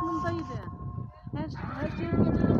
弄大一点，还还就。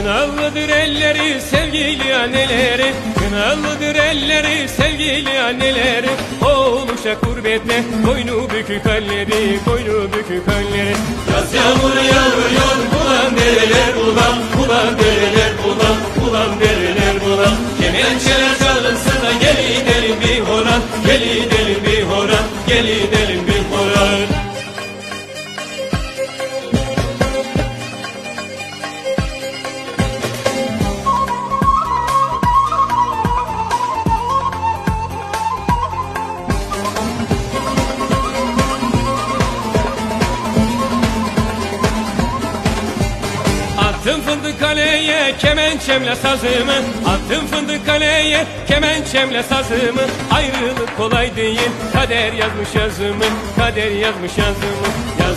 Kınalıdır elleri sevgili anneleri Kınalıdır elleri sevgili anneleri. Oğluşa kurbette boynu bükük halleri Boynu bükük halleri Yaz yağmuru yağıyor ulan dereler ulan Ulan dereler ulan ulan dereler ulan. Kemençeler çalınsın da gel gidelim bir horan Gel gidelim bir horan Gel gidelim bir Attım fındık kaleye kemençemle sazımı. Attım fındık kaleye kemençemle sazımı. Ayrılık kolay değil kader yazmış yazımı. Kader yazmış yazımı. Yaz